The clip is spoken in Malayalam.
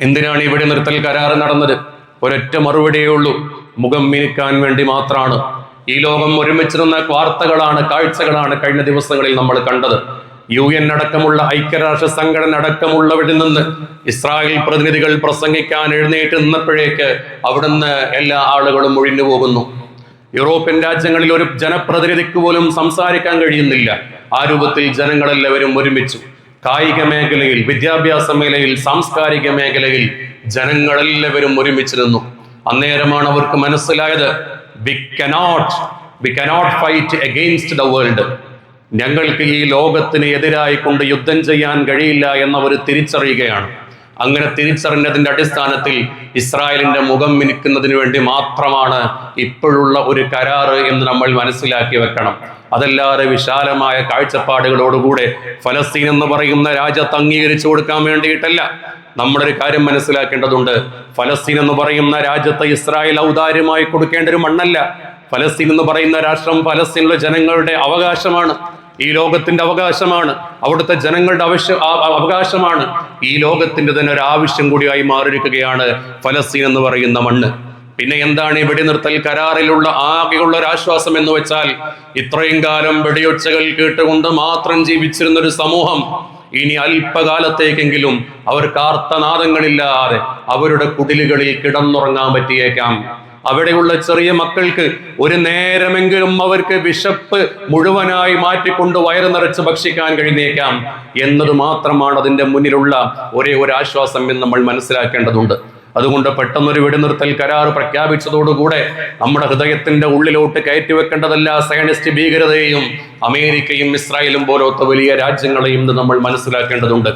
എന്തിനാണ് ഇവിടെ നിർത്തൽ കരാർ നടന്നത്? ഒരൊറ്റ മറുപടിയേ ഉള്ളൂ. മുഖം മിനുക്കാൻ വേണ്ടി മാത്രമാണ്. ഈ ലോകം ഒരുമിച്ച് നിന്ന വാർത്തകളാണ് കാഴ്ചകളാണ് കഴിഞ്ഞ ദിവസങ്ങളിൽ നമ്മൾ കണ്ടത്. യു എൻ അടക്കമുള്ള ഐക്യരാഷ്ട്ര സംഘടന അടക്കമുള്ളവരിൽ നിന്ന് ഇസ്രായേൽ പ്രതിനിധികൾ പ്രസംഗിക്കാൻ എഴുന്നേറ്റ് നിന്നപ്പോഴേക്ക് അവിടുന്ന് എല്ലാ ആളുകളും ഒഴിഞ്ഞു പോകുന്നു. യൂറോപ്യൻ രാജ്യങ്ങളിൽ ഒരു ജനപ്രതിനിധിക്ക് പോലും സംസാരിക്കാൻ കഴിയുന്നില്ല. ആ രൂപത്തിൽ ജനങ്ങളെല്ലാവരും ഒരുമിച്ചു. കായിക മേഖലയിൽ വിദ്യാഭ്യാസ മേഖലയിൽ സാംസ്കാരിക മേഖലയിൽ ജനങ്ങളെല്ലാവരും ഒരുമിച്ച് നിന്നു. അന്നേരമാണ് അവർക്ക് മനസ്സിലായത് we cannot we cannot fight against the world ഞങ്ങൾക്ക് ഈ ലോകത്തിന് എതിരായി കൊണ്ട് യുദ്ധം ചെയ്യാൻ കഴിയില്ല എന്നവർ തിരിച്ചറിയുകയാണ്. അങ്ങനെ തിരിച്ചറിഞ്ഞതിന്റെ അടിസ്ഥാനത്തിൽ ഇസ്രായേലിന്റെ മുഖം മിനുക്കുന്നതിന് വേണ്ടി മാത്രമാണ് ഇപ്പോഴുള്ള ഒരു കരാറ് എന്ന് നമ്മൾ മനസ്സിലാക്കി വെക്കണം. അതല്ലാതെ വിശാലമായ കാഴ്ചപ്പാടുകളോടുകൂടെ ഫലസ്തീൻ എന്ന് പറയുന്ന രാജ്യത്ത് അംഗീകരിച്ചു കൊടുക്കാൻ വേണ്ടിയിട്ടല്ല. നമ്മളൊരു കാര്യം മനസ്സിലാക്കേണ്ടതുണ്ട്. ഫലസ്തീൻ എന്ന് പറയുന്ന രാജ്യത്ത് ഇസ്രായേൽ ഔദാര്യമായി കൊടുക്കേണ്ട ഒരു മണ്ണല്ല. ഫലസ്തീൻ എന്ന് പറയുന്ന രാഷ്ട്രം ഫലസ്തീനിലെ ജനങ്ങളുടെ അവകാശമാണ്. ഈ ലോകത്തിന്റെ അവകാശമാണ്. അവിടുത്തെ ജനങ്ങളുടെ ആ- അവകാശമാണ്. ഈ ലോകത്തിന്റെ തന്നെ ഒരു ആവശ്യം കൂടിയായി മാറിയിരിക്കുകയാണ് ഫലസ്തീൻ എന്ന് പറയുന്ന മണ്ണ്. പിന്നെ എന്താണ് ഈ വെടിനിർത്തൽ കരാറിലുള്ള ആകെയുള്ള ഒരു ആശ്വാസം എന്ന് വെച്ചാൽ ഇത്രയും കാലം വെടിയൊച്ചകൾ കേട്ടുകൊണ്ട് മാത്രം ജീവിച്ചിരുന്ന ഒരു സമൂഹം ഇനി അല്പകാലത്തേക്കെങ്കിലും അവർ കാർത്തനാദങ്ങളില്ലാതെ അവരുടെ കുടിലുകളിൽ കിടന്നുറങ്ങാൻ പറ്റിയേക്കാം. അവിടെയുള്ള ചെറിയ മക്കൾക്ക് ഒരു നേരമെങ്കിലും അവർക്ക് വിശപ്പ് മുഴുവനായി മാറ്റിക്കൊണ്ട് വയറ് നിറച്ച് ഭക്ഷിക്കാൻ കഴിഞ്ഞേക്കാം. എന്നത് മാത്രമാണ് അതിന്റെ മുന്നിലുള്ള ഒരേ ഒരു ആശ്വാസം എന്ന് നമ്മൾ മനസ്സിലാക്കേണ്ടതുണ്ട്. അതുകൊണ്ട് പെട്ടെന്നൊരു വെടിനിർത്തൽ കരാർ പ്രഖ്യാപിച്ചതോടുകൂടെ നമ്മുടെ ഹൃദയത്തിന്റെ ഉള്ളിലോട്ട് കയറ്റിവെക്കേണ്ടതല്ല സയനിസ്റ്റ് ഭീകരതയെയും അമേരിക്കയും ഇസ്രായേലും പോലത്തെ വലിയ രാജ്യങ്ങളെയും നമ്മൾ മനസ്സിലാക്കേണ്ടതുണ്ട്.